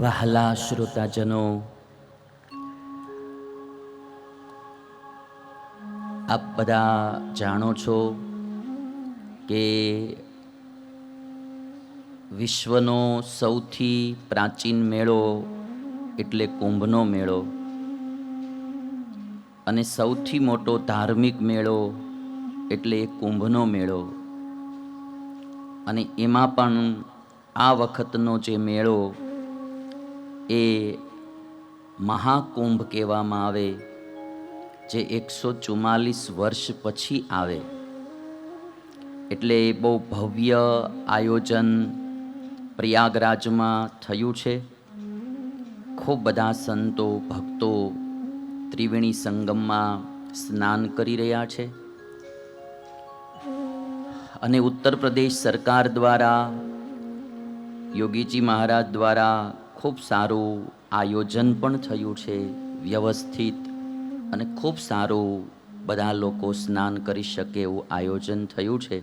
વહાલા શ્રોતાજનો. આપ બધા જાણો છો કે વિશ્વનો સૌથી પ્રાચીન મેળો એટલે કુંભનો મેળો. અને સૌથી મોટો ધાર્મિક મેળો એટલે કુંભનો મેળો. અને એમાં પણ આ વખતનો જે મેળો એ મહાકુંભ કહેવામાં આવે, જે એકસો ચુમ્માલીસ વર્ષ પછી આવે. એટલે એ બહુ ભવ્ય આયોજન પ્રયાગરાજમાં થયું છે. ખૂબ બધા સંતો, ભક્તો ત્રિવેણી સંગમમાં સ્નાન કરી રહ્યા છે. અને ઉત્તર પ્રદેશ સરકાર દ્વારા, યોગીજી મહારાજ દ્વારા ખૂબ સારું આયોજન પણ થયું છે, વ્યવસ્થિત અને ખૂબ સારું બધા લોકો સ્નાન કરી શકે એવું આયોજન થયું છે.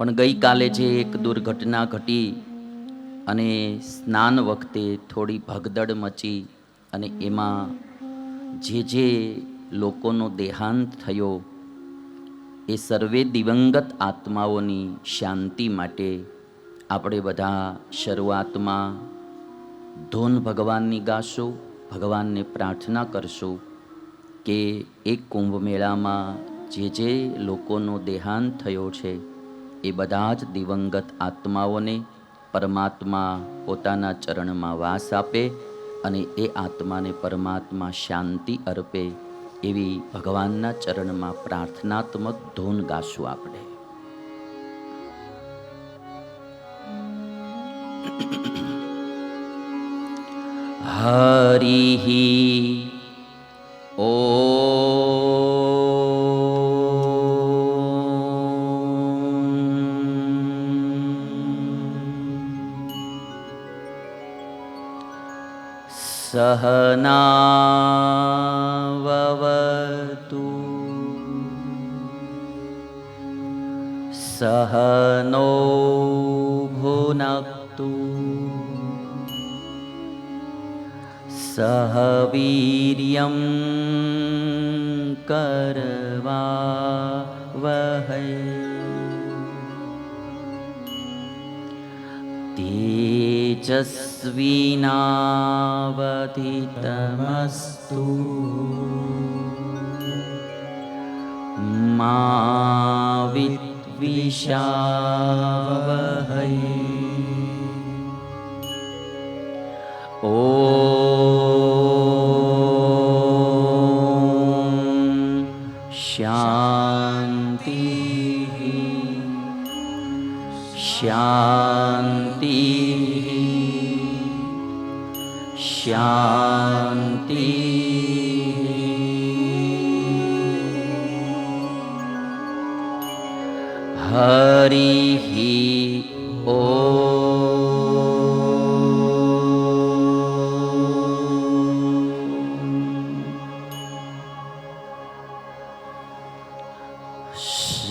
પણ ગઈકાલે જે એક દુર્ઘટના ઘટી અને સ્નાન વખતે થોડી ભગદડ મચી અને એમાં જે જે લોકોનો દેહાંત થયો, એ સર્વે દિવંગત આત્માઓની શાંતિ માટે આપણે બધા શરૂઆતમાં ધૂન ભગવાનની ગાશું, ભગવાનને પ્રાર્થના કરશું કે એક કુંભ મેળામાં જે જે લોકોનો દેહાંત થયો છે, એ બધા જ દિવંગત આત્માઓને પરમાત્મા પોતાના ચરણમાં વાસ આપે અને એ આત્માને પરમાત્મા શાંતિ અર્પે એવી ભગવાનના ચરણમાં પ્રાર્થનાત્મક ધૂન ગાશું આપણે. हरिः ओ। सहनावतु सहनो भुनक्तु। सह वीर्यं करवा वहै। तेजस्विनावधितमस्तु। मा विद्विषावहै શાંતિ શાંતિ હરી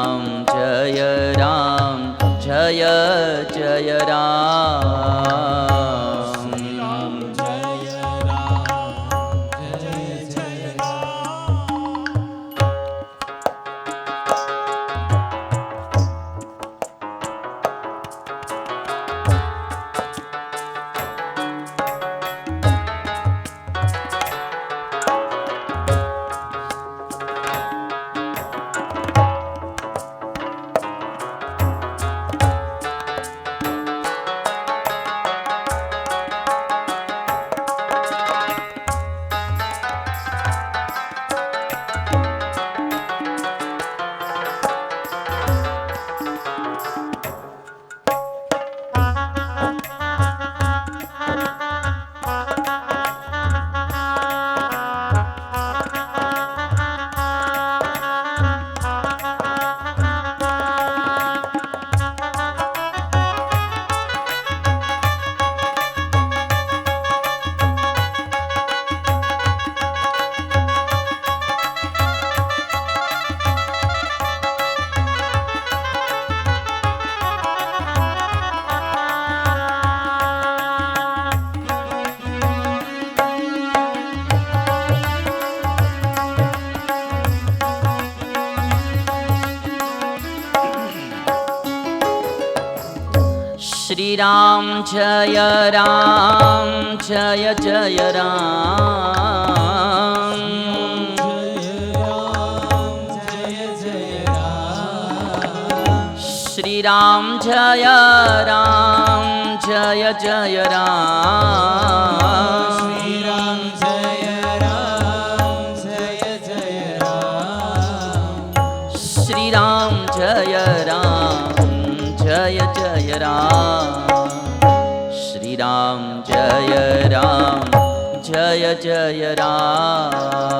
राम जय राम जय जय राम। श्रीराम जय राम छय जय राम जय राम। श्रीराम जय राम जय जय राम। જય રામ જય જય રામ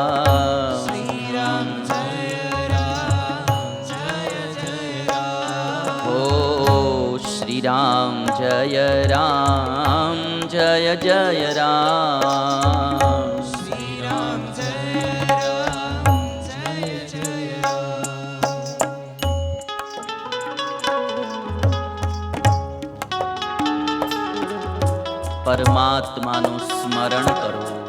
શ્રીરામ જય રામ જય જય રામ પરમાત્માનું સ્મરણ કરો.